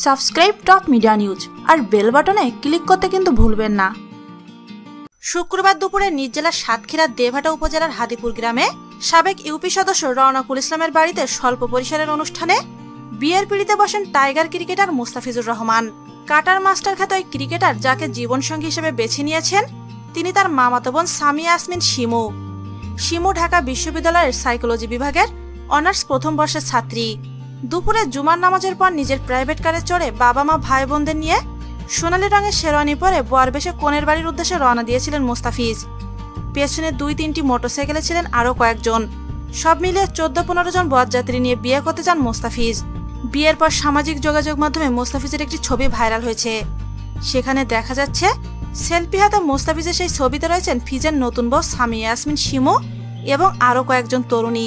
Subscribe top media news আর bell বাটনে click করতে কিন্তু ভুলবেন না। শুক্রবার দুপুরে নিজ জেলার সাতক্ষীরার দেভাটা উপজেলার হাদিপুর গ্রামে সাবেক ইউপি সদস্য রওনাকুল ইসলামের বাড়িতে স্বল্প পরিসরের অনুষ্ঠানে বিয়ের পিড়িতে বসেন tiger cricketer Mustafizur Rahman. Cutter master খ্যাত ওই ক্রিকেটার যাকে জীবনসঙ্গী হিসেবে বেছে নিয়েছেন, তিনি তার মামাতো বোন সামিয়া আসমিন শিমু। শিমু ঢাকা বিশ্ববিদ্যালয়ের সাইকোলজি বিভাগের অনার্স প্রথম বর্ষের ছাত্রী। দুপুরে জুমার নামাজের পর নিজের প্রাইভেট কারে চড়ে বাবা মা ভাই বোনদের নিয়ে সোনালী রঙের শেরওয়ানি পরে বোয়ার বেশে কনের বাড়ির উদ্দেশ্যে রওনা দিয়েছিলেন মুস্তাফিজ। পেছনে দুই তিনটি মোটরসাইকেলে ছিলেন আরও কয়েকজন। সব মিলিয়ে চোদ্দ পনেরো জন বরযাত্রী নিয়ে বিয়ে করতে যান মোস্তাফিজ। বিয়ের পর সামাজিক যোগাযোগ মাধ্যমে মোস্তাফিজের একটি ছবি ভাইরাল হয়েছে। সেখানে দেখা যাচ্ছে, সেলফি হাতে মোস্তাফিজের সেই ছবিতে রয়েছেন ফিজের নতুন বউ সামিয়া ইয়াসমিন শিমু এবং আরও কয়েকজন তরুণী।